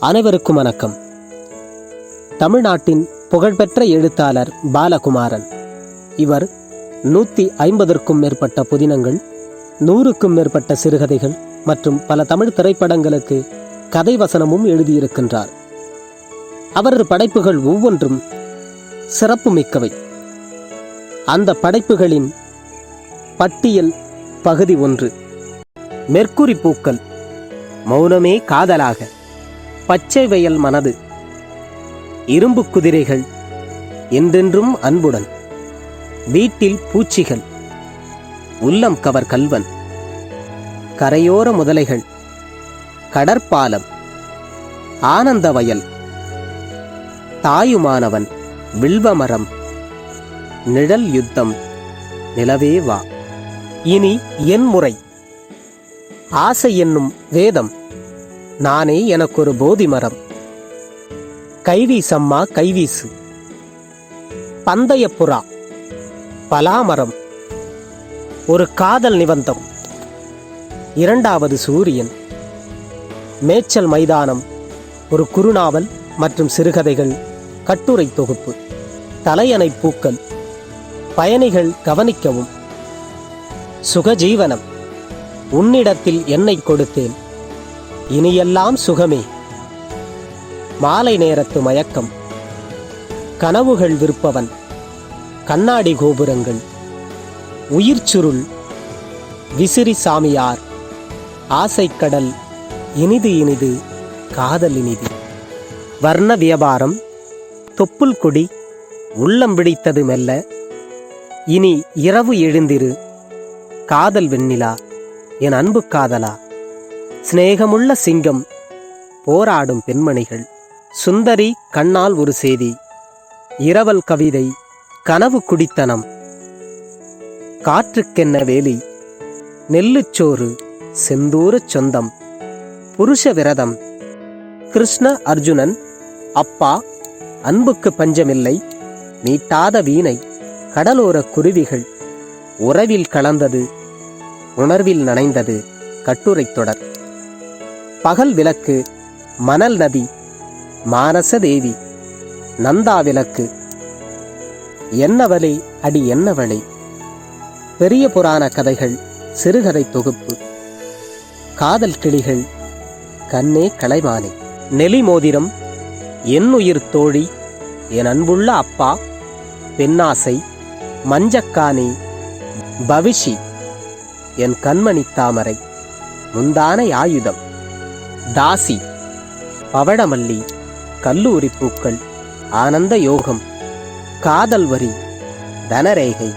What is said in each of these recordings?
அனைவருக்கும் வணக்கம். தமிழ்நாட்டின் புகழ்பெற்ற எழுத்தாளர் பாலகுமாரன். இவர் நூற்றி ஐம்பதற்கும் மேற்பட்ட புதினங்கள் நூறுக்கும் மேற்பட்ட சிறுகதைகள் மற்றும் பல தமிழ் திரைப்படங்களுக்கு கதை வசனமும் எழுதியிருக்கின்றார். அவரது படைப்புகள் ஒவ்வொன்றும் சிறப்புமிக்கவை. அந்த படைப்புகளின் பட்டியல் பகுதி ஒன்று. மெர்க்குரி பூக்கள். மௌனமே காதலாக. பச்சை வயல் மனது. இரும்பு குதிரைகள் என்றென்றும் அன்புடன். வீட்டில் பூச்சிகள். உள்ளம் கவர் கல்வன். கரையோர முதலைகள். கடற்பாலம். ஆனந்த வயல். தாயுமானவன் வில்வமரம். நிழல் யுத்தம். நிலவே வா. இனி என் முறை. ஆசை என்னும் வேதம். நானே எனக்கொரு போதி மரம் கைவீசம்மா கைவீசு. பந்தய புறா. பலாமரம். ஒரு காதல் நிபந்தம். இரண்டாவது சூரியன். மேய்ச்சல் மைதானம். ஒரு குறுநாவல் மற்றும் சிறுகதைகள். கட்டுரை தொகுப்பு. தலையணை பூக்கள். பயணிகள் கவனிக்கவும். சுகஜீவனம். உன்னிடத்தில் என்னை கொடுத்தேன். இனியெல்லாம் சுகமே. மாலை நேரத்து மயக்கம். கனவுகள் விற்பவன். கண்ணாடி கோபுரங்கள். உயிர் சுருள். விசிறி சாமியார். ஆசைக்கடல் இனிது இனிது. காதல் இனிது. வர்ண வியாபாரம். தொப்புள் கொடி. உள்ளம் பிடித்தது மெல்ல. இனி இரவு எழுந்திரு. காதல் வெண்ணிலா. என் அன்பு காதலா சிநேகமுள்ள சிங்கம் போராடும் பெண்மணிகள் சுந்தரி கண்ணால் ஒரு செய்தி இரவல் கவிதை கனவு குடித்தனம் காற்றுக்கென்ன வேலி நெல்லுச்சோறு செந்தூரச் சொந்தம் புருஷ விரதம் கிருஷ்ண அர்ஜுனன் அப்பா அன்புக்கு பஞ்சமில்லை நீட்டாத வீணை கடலோர குருவிகள் உறவில் கலந்தது உணர்வில் நனைந்தது கட்டுரை தொடர். பகல் விளக்கு மணல் நதி மானச தேவி நந்தா விளக்கு. என்னவளே அடி என்னவளே? பெரிய புராண கதைகள் சிறுகதை தொகுப்பு. காதல் கிளிகள் கண்ணே கலைமானே நெலி மோதிரம் என் உயிர் தோழி என் அன்புள்ள அப்பா பெண்ணாசை மஞ்சக்கானி பவிஷி. என் கண்மணி தாமரை. முந்தானை ஆயுதம். தாசி. பவடமல்லி. கல்லூரி பூக்கள். ஆனந்த யோகம். காதல் வரி. தனரேகை.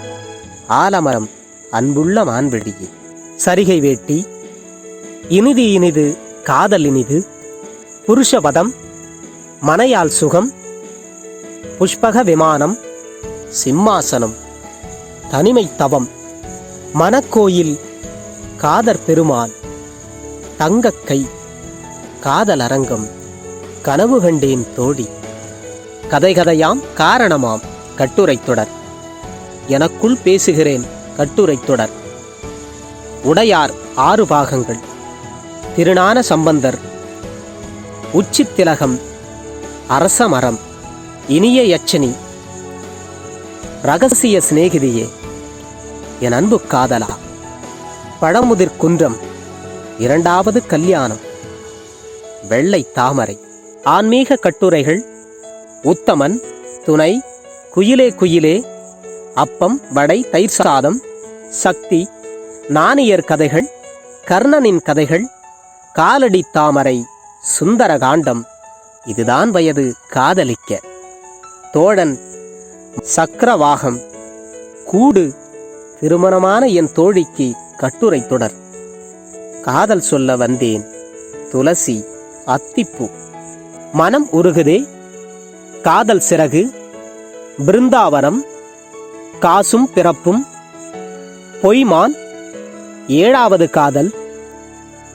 ஆலமரம். அன்புள்ள மான்வெடியே சரிகை வேட்டி. இனிது இனிது காதல் இனிது. புருஷவதம். மனையால் சுகம். புஷ்பக விமானம். சிம்மாசனம். தனிமை தவம். மனக்கோயில் காதர் பெருமான் தங்கக்கை காதல் அரங்கம் கனவு கண்டேன் தோழி. கதை கதையாம் காரணமாம் கட்டுரைத் தொடர். எனக்குள் பேசுகிறேன் கட்டுரைத் தொடர். உடையார் ஆறு பாகங்கள். திருஞான சம்பந்தர். உச்சித்திலகம் அரசமரம் இனிய யச்சனி ரகசிய சிநேகிதியே என் அன்பு காதலா. பழமுதிர் குன்றம். இரண்டாவது கல்யாணம். வெள்ளை தாமரை. ஆன்மீக கட்டுரைகள் உத்தமன் துணை குயிலே குயிலே அப்பம் வடை தயிர் சாதம் சக்தி நாணியர் கதைகள் கர்ணனின் கதைகள் காலடி தாமரை சுந்தர காண்டம் இதுதான் வயது காதலிக்க. தோழன் சக்கரவாகம் கூடு திருமணமான என் தோழிக்கு கட்டுரை தொடர். காதல் சொல்ல வந்தேன். துளசி அத்திப்பூ. மனம் உருகுதே. காதல் சிறகு. பிருந்தாவனம் காசும் பிறப்பும். பொய்மான். ஏழாவது காதல்.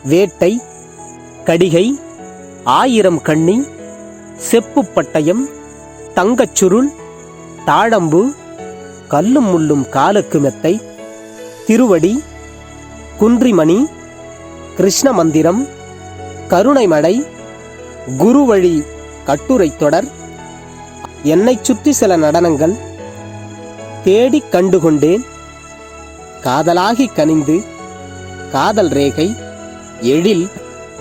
வேட்டை. கடிகை. ஆயிரம் கண்ணி. செப்புப் பட்டயம். தங்கச்சுருள். தாழம்பு. கல்லும் முள்ளும் காலுக்கு மெத்தை திருவடி குன்றிமணி கிருஷ்ண மந்திரம் கருணைமடை குருவழி கட்டுரை தொடர் என்னைச் சுற்றி சில நடனங்கள் தேடிக் கண்டுகொண்டேன். காதலாகி கனிந்து காதல் ரேகை எழில்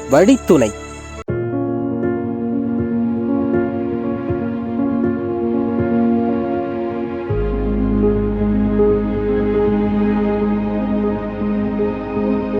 வழித்துணை.